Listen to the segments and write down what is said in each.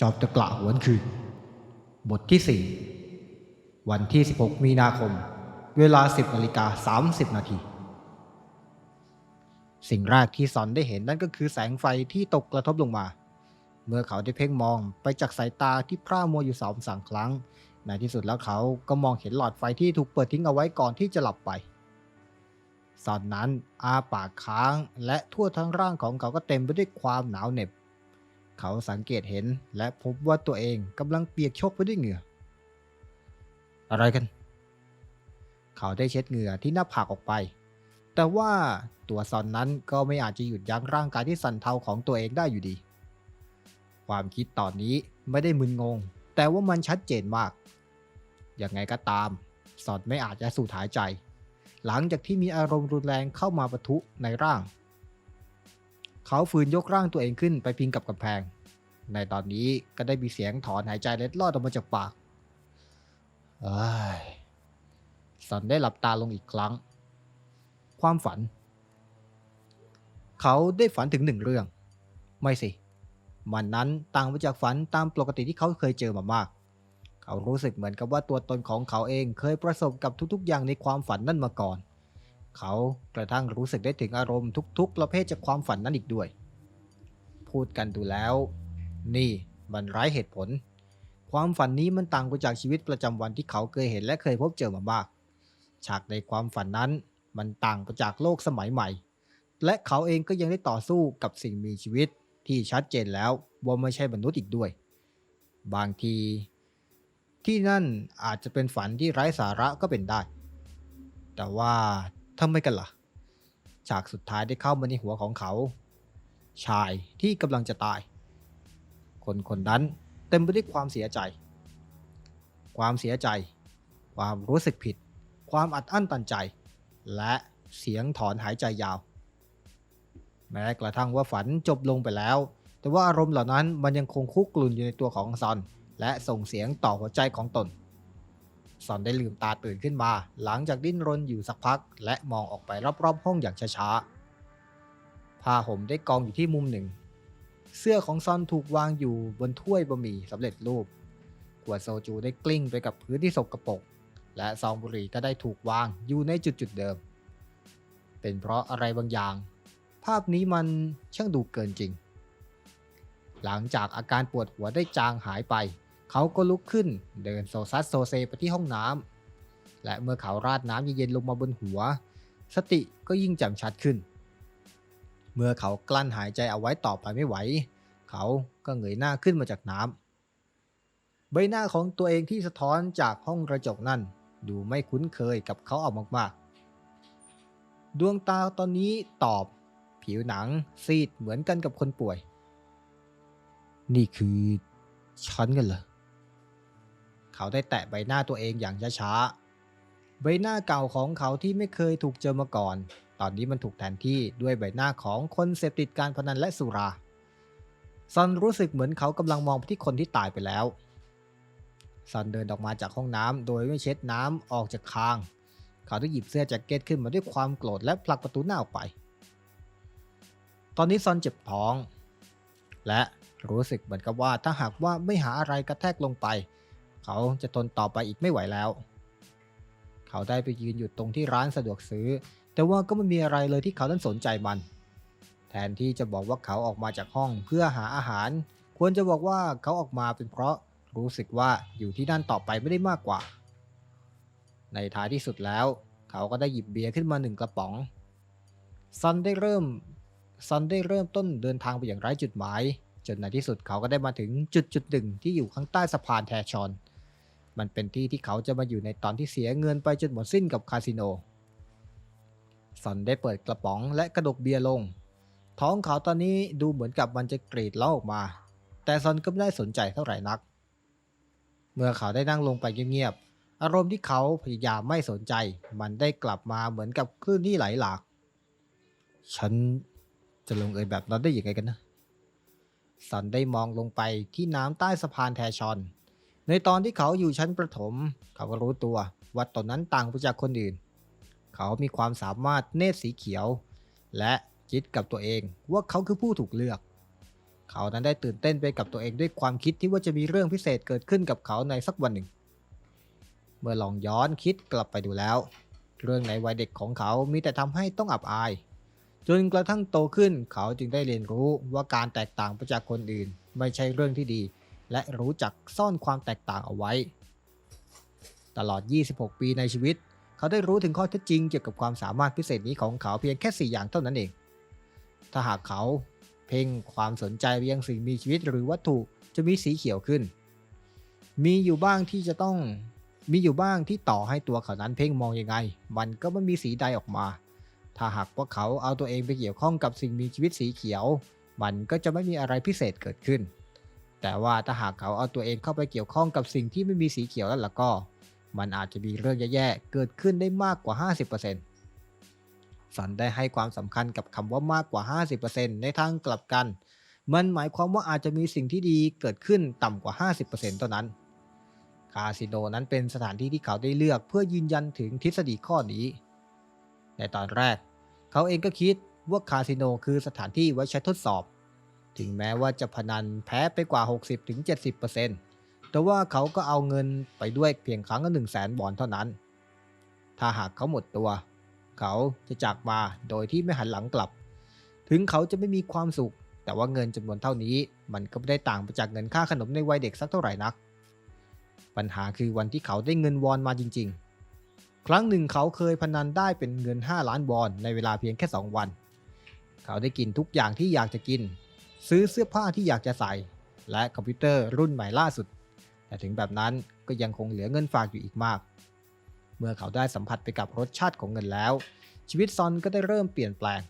จอบตะกละหวนคืน บทที่ 4 วันที่ 16 มีนาคม เวลา 10นาฬิกา30 นาที สิ่งแรกที่ซอนได้เห็นนั่นก็คือแสงไฟที่ตกกระทบลงมา เมื่อเขาได้เพ่งมองไปจากสายตาที่พร่ามัวอยู่สองสามครั้ง ในที่สุดแล้วเขาก็มองเห็นหลอดไฟที่ถูกเปิดทิ้งเอาไว้ก่อนที่จะหลับไปซอนนั้นอาปากค้างและทั่วทั้งร่างของเขาก็เต็มไปด้วยความหนาวเหน็บ เขาสังเกตเห็นและพบว่าตัวเองกำลังเปียกโชกไปด้วยเหงื่อ อะไรกัน เขาได้เช็ดเหงื่อที่หน้าผากออกไป แต่ว่าตัวซอนนั้นก็ไม่อาจจะหยุดยั้งร่างกายที่สั่นเทาของตัวเองได้อยู่ดี ความคิดตอนนี้ไม่ได้มึนงง แต่ว่ามันชัดเจนมาก ยังไงก็ตามซอนไม่อาจจะสูดหายใจ หลังจากที่มีอารมณ์รุนแรงเข้ามาปะทุในร่าง เขาฝืนยกร่างตัวเองขึ้นไปพิงกับกำแพง ในตอนนี้ก็ได้มีเสียงถอนหายใจเล็ดลอดออกมาจากปากอ้สันได้หลับตาลงอีกครั้ง ความฝัน เขาได้ฝันถึงหนึ่งเรื่อง ไม่สิ มันนั้นต่างไปจากฝันตามปกติที่เขาเคยเจอมามาก เขารู้สึกเหมือนกับว่าตัวตนของเขาเองเคยประสบกับทุกๆ อย่างในความฝันนั่นมาก่อน เขากระทั่งรู้สึกได้ถึงอารมณ์ทุกๆ ประเภทจากความฝันนั้นอีกด้วย พูดกันดูแล้ว นี่มันไร้เหตุผล ความฝันนี้มันต่างไปจากชีวิตประจำวันที่เขาเคยเห็นและเคยพบเจอมามาก ฉากในความฝันนั้นมันต่างไปจากโลกสมัยใหม่ และเขาเองก็ยังได้ต่อสู้กับสิ่งมีชีวิตที่ชัดเจนแล้วว่าไม่ใช่มนุษย์อีกด้วย บางที ที่นั่นอาจจะเป็นฝันที่ไร้สาระก็เป็นได้ แต่ว่า ทำไมกันล่ะ ฉากสุดท้ายได้เข้ามาในหัวของเขา ชายที่กำลังจะตาย คนคนนั้นเต็มไปด้วยความเสียใจ ความเสียใจ ความรู้สึกผิด ความอัดอั้นตันใจ และเสียงถอนหายใจยาว แม้กระทั่งว่าฝันจบลงไปแล้ว แต่ว่าอารมณ์เหล่านั้นมันยังคงคุกกลุ่นอยู่ในตัวของซอน และส่งเสียงต่อหัวใจของตน ซอนได้ลืมตาตื่นขึ้นมา หลังจากดิ้นรนอยู่สักพัก และมองออกไปรอบๆ ห้องอย่างช้าๆผ้าห่มได้กองอยู่ที่มุมหนึ่ง เสื้อของซอนถูกวางอยู่บนถ้วยบะหมี่สำเร็จรูปขวดโซจูได้กลิ้งไปกับพื้นที่สกปรกและซองบุหรี่ก็ได้ถูกวางอยู่ในจุดๆเดิม เป็นเพราะอะไรบางอย่าง ภาพนี้มันช่างดูเกินจริง หลังจากอาการปวดหัวได้จางหายไป เขาก็ลุกขึ้นเดินโซซัสโซเซไปที่ห้องน้ำและเมื่อเขาราดน้ำเย็นๆลงมาบนหัว สติก็ยิ่งแจ่มชัดขึ้น เมื่อเขากลั้นหายใจเอาไว้ต่อไปไม่ไหว เขาก็เงยหน้าขึ้นมาจากน้ำใบหน้าของตัวเองที่สะท้อนจากห้องกระจกนั่น ดูไม่คุ้นเคยกับเขาเอามากๆ ดวงตาตอนนี้ตอบ ผิวหนังซีดเหมือนกันกับคนป่วย นี่คือฉันกันเหรอ เขาได้แตะใบหน้าตัวเองอย่างช้าๆ ใบหน้าเก่าของเขาที่ไม่เคยถูกเจอมาก่อน ตอนนี้มันถูกแทนที่ด้วยใบหน้าของคนเสพติดการพนันและสุราซันรู้สึกเหมือนเขากำลังมองไปที่คนที่ตายไปแล้วซันเดินออกมาจากห้องน้ำโดยไม่เช็ดน้ำออกจากคาง เขาได้หยิบเสื้อแจ็คเก็ตขึ้นมาด้วยความโกรธและผลักประตูหน้าออกไป ตอนนี้ซอนเจ็บท้อง และรู้สึกเหมือนกับว่าถ้าหากว่าไม่หาอะไรกระแทกลงไป เขาจะทนต่อไปอีกไม่ไหวแล้ว เขาได้ไปยืนอยู่ตรงที่ร้านสะดวกซื้อ แต่ว่าก็ไม่มีอะไรเลยที่เขานั้นสนใจมัน แทนที่จะบอกว่าเขาออกมาจากห้องเพื่อหาอาหาร ควรจะบอกว่าเขาออกมาเป็นเพราะรู้สึกว่าอยู่ที่นั่นต่อไปไม่ได้มากกว่า ในท้ายที่สุดแล้ว เขาก็ได้หยิบเบียร์ขึ้นมาหนึ่งกระป๋องซันได้เริ่มซันได้เริ่มต้นเดินทางไปอย่างไร้จุดหมาย จนในที่สุดเขาก็ได้มาถึงจุดจุดหนึ่งที่อยู่ข้างใต้สะพานแทชอน มันเป็นที่ที่เขาจะมาอยู่ในตอนที่เสียเงินไปจนหมดสิ้นกับคาสิโนซันได้เปิดกระป๋องและกระดกเบียร์ลง ท้องเขาตอนนี้ดูเหมือนกับมันจะกรีดเล่าออกมา แต่ซันก็ไม่ได้สนใจเท่าไหร่นัก เมื่อเขาได้นั่งลงไปเงียบๆ อารมณ์ที่เขาพยายามไม่สนใจ มันได้กลับมาเหมือนกับคลื่นที่ไหลหลาก ฉันจะลงเอยแบบนั้นได้ยังไงกันนะสันได้มองลงไปที่น้ำใต้สะพานแทชอน ในตอนที่เขาอยู่ชั้นประถม เขาก็รู้ตัวว่าตนนั้นต่างไปจากคนอื่น เขามีความสามารถเนตรสีเขียว และคิดกับตัวเองว่าเขาคือผู้ถูกเลือก เขานั้นได้ตื่นเต้นไปกับตัวเองด้วยความคิดที่ว่าจะมีเรื่องพิเศษเกิดขึ้นกับเขาในสักวันหนึ่ง เมื่อลองย้อนคิดกลับไปดูแล้ว เรื่องในวัยเด็กของเขามีแต่ทำให้ต้องอับอาย จนกระทั่งโตขึ้นเขาจึงได้เรียนรู้ว่าการแตกต่างไปจากคนอื่น ไม่ใช่เรื่องที่ดี และรู้จักซ่อนความแตกต่างเอาไว้ ตลอด 26 ปีในชีวิต เขาได้รู้ถึงข้อเท็จจริงเกี่ยวกับความสามารถพิเศษนี้ของเขาเพียงแค่ 4 อย่างเท่านั้นเอง ถ้าหากเขาเพ่งความสนใจไปยังสิ่งมีชีวิตหรือวัตถุจะมีสีเขียวขึ้น มีอยู่บ้างที่จะต้องมีอยู่บ้างที่ต่อให้ตัวเขานั้นเพ่งมองยังไง มันก็ไม่มีสีใดออกมา ถ้าหากว่าเขาเอาตัวเองไปเกี่ยวข้องกับสิ่งมีชีวิตสีเขียว มันก็จะไม่มีอะไรพิเศษเกิดขึ้น แต่ว่าถ้าหากเขาเอาตัวเองเข้าไปเกี่ยวข้องกับสิ่งที่ไม่มีสีเขียวแล้วล่ะก็ มันอาจจะมีเรื่องแย่ๆเกิดขึ้นได้มากกว่า 50%สันได้ให้ความสำคัญกับคำว่ามากกว่า 50%ในทางกลับกัน มันหมายความว่าอาจจะมีสิ่งที่ดีเกิดขึ้นต่ำกว่า 50%เท่านั้น คาสิโนนั้นเป็นสถานที่ที่เขาได้เลือกเพื่อยืนยันถึงทฤษฎีข้อนี้ ในตอนแรก เขาเองก็คิดว่าคาสิโนคือสถานที่ไว้ใช้ทดสอบ ถึงแม้ว่าจะพนันแพ้ไปกว่า 60-70%แต่ว่าเขาก็เอาเงินไปด้วยเพียงครั้งละ1 0 0 0 0แสนบอลเท่านั้น ถ้าหากเขาหมดตัว เขาจะจากมาโดยที่ไม่หันหลังกลับ ถึงเขาจะไม่มีความสุข แต่ว่าเงินจำนวนเท่านี้ มันก็ไม่ได้ต่างไปจากเงินค่าขนมในวัยเด็กสักเท่าไหร่นัก ปัญหาคือวันที่เขาได้เงินวอนมาจริง ๆ ครั้งหนึ่งเขาเคยพนันได้เป็นเงิน 5 ล้านวอนในเวลาเพียงแค่ 2 วัน เขาได้กินทุกอย่างที่อยากจะกิน ซื้อเสื้อผ้าที่อยากจะใส่ และคอมพิวเตอร์รุ่นใหม่ล่าสุด แต่ถึงแบบนั้นก็ยังคงเหลือเงินฝากอยู่อีกมาก เมื่อเขาได้สัมผัสไปกับรสชาติของเงินแล้ว ชีวิตซอนก็ได้เริ่มเปลี่ยนแปลง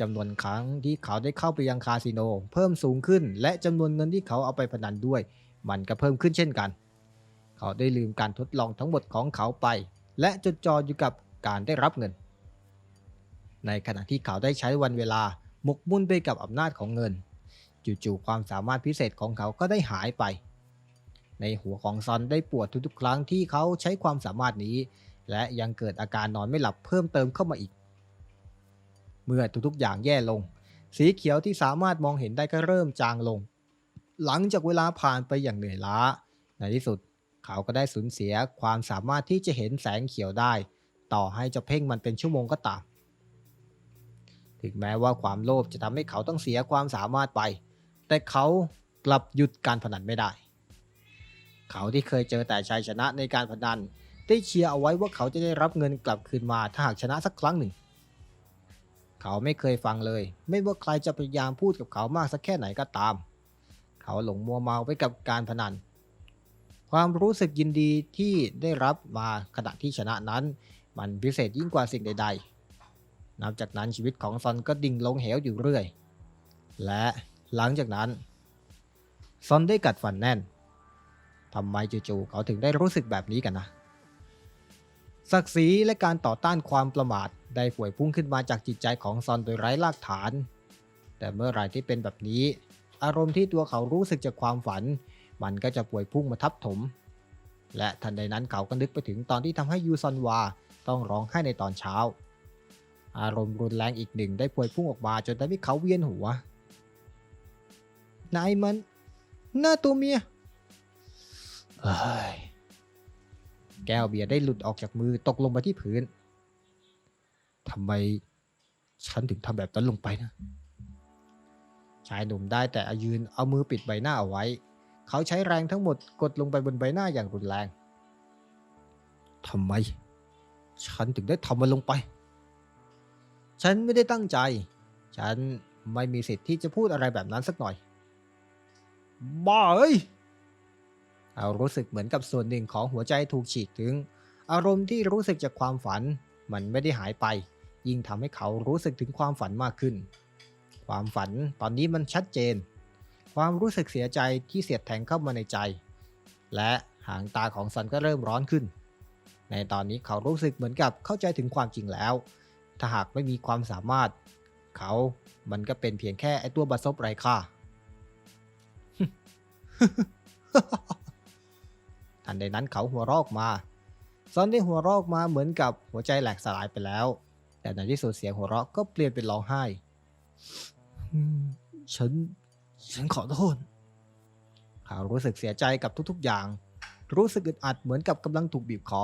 จำนวนครั้งที่เขาได้เข้าไปยังคาสิโน เพิ่มสูงขึ้น และจำนวนเงินที่เขาเอาไปพนันด้วย มันก็เพิ่มขึ้นเช่นกัน เขาได้ลืมการทดลองทั้งหมดของเขาไป และจดจ่ออยู่กับการได้รับเงิน ในขณะที่เขาได้ใช้วันเวลา หมกมุ่นไปกับอำนาจของเงิน จู่ๆความสามารถพิเศษของเขาก็ได้หายไป ในหัวของซอนได้ปวดทุกๆครั้งที่เขาใช้ความสามารถนี้ และยังเกิดอาการนอนไม่หลับเพิ่มเติมเข้ามาอีก เมื่อทุกๆอย่างแย่ลง สีเขียวที่สามารถมองเห็นได้ก็เริ่มจางลง หลังจากเวลาผ่านไปอย่างเหนื่อยล้า ในที่สุดเขาก็ได้สูญเสียความสามารถที่จะเห็นแสงเขียวได้ ต่อให้จะเพ่งมันเป็นชั่วโมงก็ตาม ถึงแม้ว่าความโลภจะทำให้เขาต้องเสียความสามารถไป แต่เขากลับหยุดการพนันไม่ได้ เขาที่เคยเจอแต่ชัยชนะในการพนัน ได้เชียร์เอาไว้ว่าเขาจะได้รับเงินกลับคืนมาถ้าหากชนะสักครั้งหนึ่ง เขาไม่เคยฟังเลย ไม่ว่าใครจะพยายามพูดกับเขามากสักแค่ไหนก็ตาม เขาหลงมัวเมาไปกับการพนัน ความรู้สึกยินดีที่ได้รับมาขณะที่ชนะนั้น มันพิเศษยิ่งกว่าสิ่งใด ๆ นับจากนั้นชีวิตของซอนก็ดิ่งลงเหวอยู่เรื่อย และหลังจากนั้นซอนได้กัดฟันแน่นทำไมจู่ๆเขาถึงได้รู้สึกแบบนี้กันนะศักดิ์ศรีและการต่อต้านความประมาทได้ป่วยพุ่งขึ้นมาจากจิตใจของซอนโดยไร้รากฐาน แต่เมื่อไรที่เป็นแบบนี้ อารมณ์ที่ตัวเขารู้สึกจากความฝัน มันก็จะป่วยพุ่งมาทับถม และทันใดนั้นเขาก็นึกไปถึงตอนที่ทำให้ยูซอนวาต้องร้องไห้ในตอนเช้า อารมณ์รุนแรงอีกหนึ่งได้ป่วยพุ่งออกมาจนทำให้เขาเวียนหัว นายมัน หน้าตัวเมียเอ้ยแก้วเบียร์ได้หลุดออกจากมือตกลงมาที่พื้นทำไมฉันถึงทำแบบนั้นลงไปนะ ชายหนุ่มได้แต่ยืนเอามือปิดใบหน้าเอาไว้ เขาใช้แรงทั้งหมดกดลงไปบนใบหน้าอย่างรุนแรงทำไม ฉันถึงได้ทำมันลงไป ฉันไม่ได้ตั้งใจ ฉันไม่มีสิทธิ์ที่จะพูดอะไรแบบนั้นสักหน่อย บ้าเอ้ยเรารู้สึกเหมือนกับส่วนหนึ่งของหัวใจถูกฉีกถึง อารมณ์ที่รู้สึกจากความฝัน มันไม่ได้หายไป ยิ่งทำให้เขารู้สึกถึงความฝันมากขึ้น ความฝันตอนนี้มันชัดเจน ความรู้สึกเสียใจที่เสียดแทงเข้ามาในใจ และหางตาของซันก็เริ่มร้อนขึ้น ในตอนนี้เขารู้สึกเหมือนกับเข้าใจถึงความจริงแล้ว ถ้าหากไม่มีความสามารถ เขา มันก็เป็นเพียงแค่ไอตัวบัตซบไร้ค่าทันใดนั้นเขาหัวเราะออกมาซอนได้หัวเราะออกมาเหมือนกับหัวใจแหลกสลายไปแล้ว แต่ในที่สุดเสียงหัวเราะก็เปลี่ยนเป็นร้องไห้ ฉัน ฉันขอโทษ เขารู้สึกเสียใจกับทุกๆอย่าง รู้สึกอึดอัดเหมือนกับกำลังถูกบีบคอ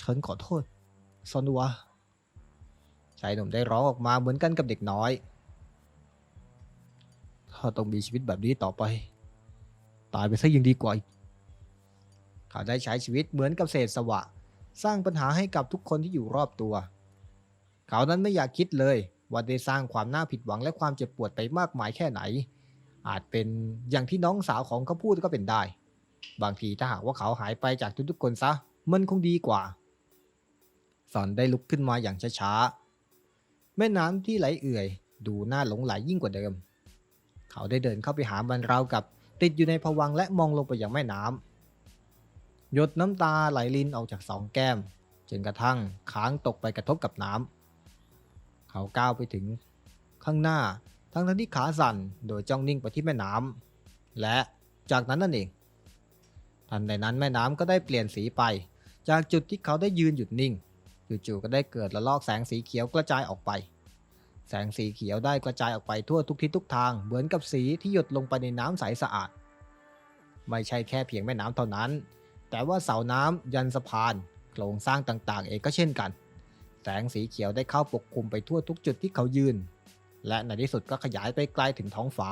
ฉันขอโทษซอนวะ ชายหนุ่มได้ร้องออกมาเหมือนกันกับเด็กน้อยถ้าต้องมีชีวิตแบบนี้ต่อไป ตายไปซะยังดีกว่าเขาได้ใช้ชีวิตเหมือนกับเศษสวะ สร้างปัญหาให้กับทุกคนที่อยู่รอบตัว เขานั้นไม่อยากคิดเลยว่าได้สร้างความน่าผิดหวังและความเจ็บปวดไปมากมายแค่ไหน อาจเป็นอย่างที่น้องสาวของเขาพูดก็เป็นได้ บางทีถ้าหากว่าเขาหายไปจากทุกๆคนซะ มันคงดีกว่าสอนได้ลุกขึ้นมาอย่างช้าๆ แม่น้ำที่ไหลเอื่อย ดูน่าหลงไหลยิ่งกว่าเดิม เขาได้เดินเข้าไปหามันราวกับ ติดอยู่ในภวังและมองลงไปยังแม่น้ำหยดน้ำตาไหลลินออกจากสองแก้มจนกระทั่งค้างตกไปกระทบกับน้ำเขาก้าวไปถึงข้างหน้าทั้งทั้งที่ขาสั่นโดยจ้องนิ่งไปที่แม่น้ำและจากนั้นนั่นเองทันใดนั้นแม่น้ำก็ได้เปลี่ยนสีไป จากจุดที่เขาได้ยืนหยุดนิ่ง จู่ๆก็ได้เกิดระลอกแสงสีเขียวกระจายออกไป แสงสีเขียวได้กระจายออกไปทั่วทุกทิศทุกทางเหมือนกับสีที่หยดลงไปในน้ำใสสะอาด ไม่ใช่แค่เพียงแม่น้ำเท่านั้น แต่ว่าเสาน้ำยันสะพาน โครงสร้างต่างๆ เองก็เช่นกัน แสงสีเขียวได้เข้าปกคลุมไปทั่วทุกจุดที่เขายืน และในที่สุดก็ขยายไปไกลถึงท้องฟ้า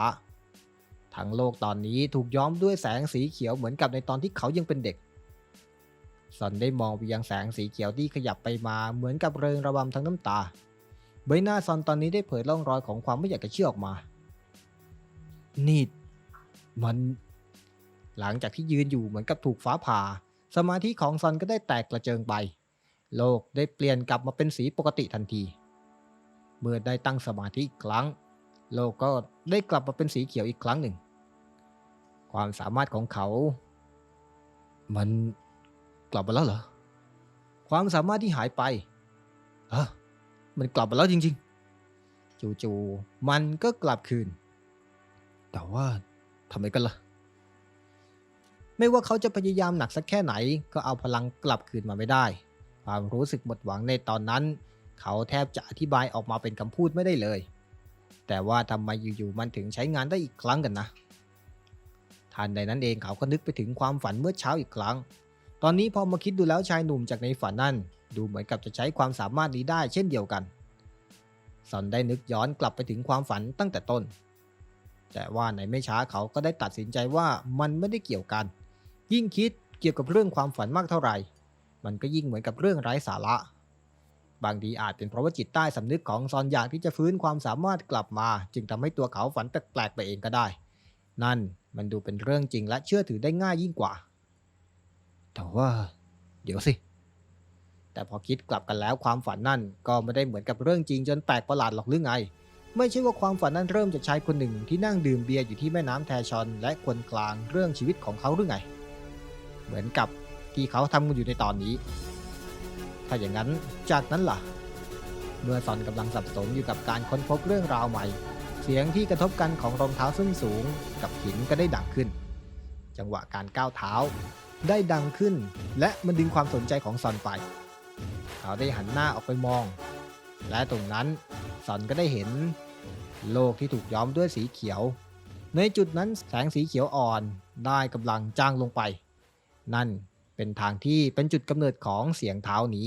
ทั้งโลกตอนนี้ถูกย้อมด้วยแสงสีเขียวเหมือนกับในตอนที่เขายังเป็นเด็ก ซอนได้มองไปยังแสงสีเขียวที่ขยับไปมาเหมือนกับเริงระบำทั้งน้ำตา ใบหน้าซอนตอนนี้ได้เผยร่องรอยของความไม่อยากจะเชื่อออกมา นี่มัน หลังจากที่ยืนอยู่เหมือนกับถูกฟ้าผ่า สมาธิของซอนก็ได้แตกกระเจิงไป โลกได้เปลี่ยนกลับมาเป็นสีปกติทันที เมื่อได้ตั้งสมาธิอีกครั้ง โลกก็ได้กลับมาเป็นสีเขียวอีกครั้งหนึ่ง ความสามารถของเขา มัน กลับมาแล้วเหรอ ความสามารถที่หายไปฮะมันกลับมาแล้วจริง ๆ จู่ๆมันก็กลับคืน แต่ว่าทำไมกันล่ะ ไม่ว่าเขาจะพยายามหนักสักแค่ไหน ก็เอาพลังกลับคืนมาไม่ได้ ความรู้สึกหมดหวังในตอนนั้น เขาแทบจะอธิบายออกมาเป็นคำพูดไม่ได้เลย แต่ว่าทำไมอยู่ๆมันถึงใช้งานได้อีกครั้งกันนะทันใดนั้นเองเขาก็นึกไปถึงความฝันเมื่อเช้าอีกครั้ง ตอนนี้พอมาคิดดูแล้วชายหนุ่มจากในฝันนั่น ดูเหมือนกับจะใช้ความสามารถนี้ได้เช่นเดียวกันซอนได้นึกย้อนกลับไปถึงความฝันตั้งแต่ต้น แต่ว่าในไม่ช้าเขาก็ได้ตัดสินใจว่ามันไม่ได้เกี่ยวกัน ยิ่งคิดเกี่ยวกับเรื่องความฝันมากเท่าไหร่ มันก็ยิ่งเหมือนกับเรื่องไร้สาระ บางทีอาจเป็นเพราะว่าจิตใต้สำนึกของซอนอยากที่จะฟื้นความสามารถกลับมา จึงทำให้ตัวเขาฝันแปลกๆไปเองก็ได้ นั่นมันดูเป็นเรื่องจริงและเชื่อถือได้ง่ายยิ่งกว่า แต่ว่า เดี๋ยวสิ แต่พอคิดกลับกันแล้วความฝันนั่นก็ไม่ได้เหมือนกับเรื่องจริงจนแปลกประหลาดหรอกหรือไง ไม่ใช่ว่าความฝันนั้นเริ่มจากชายคนหนึ่งที่นั่งดื่มเบียร์อยู่ที่แม่น้ำแทชอนและควนคลางเรื่องชีวิตของเขาหรือไง เหมือนกับที่เขาทำกันอยู่ในตอนนี้ ถ้าอย่างนั้นจากนั้นล่ะ เมื่อซอนกำลังสับสนอยู่กับการค้นพบเรื่องราวใหม่ เสียงที่กระทบกันของรองเท้าส้นสูง กับหินก็ได้ดังขึ้น จังหวะการก้าวเท้า ได้ดังขึ้น และมันดึงความสนใจของซอนไป เขาได้หันหน้าออกไปมอง และตรงนั้นซอนก็ได้เห็น โลกที่ถูกย้อมด้วยสีเขียว ในจุดนั้นแสงสีเขียวอ่อนได้กำลังจางลงไป นั่นเป็นทางที่เป็นจุดกำเนิดของเสียงเท้านี้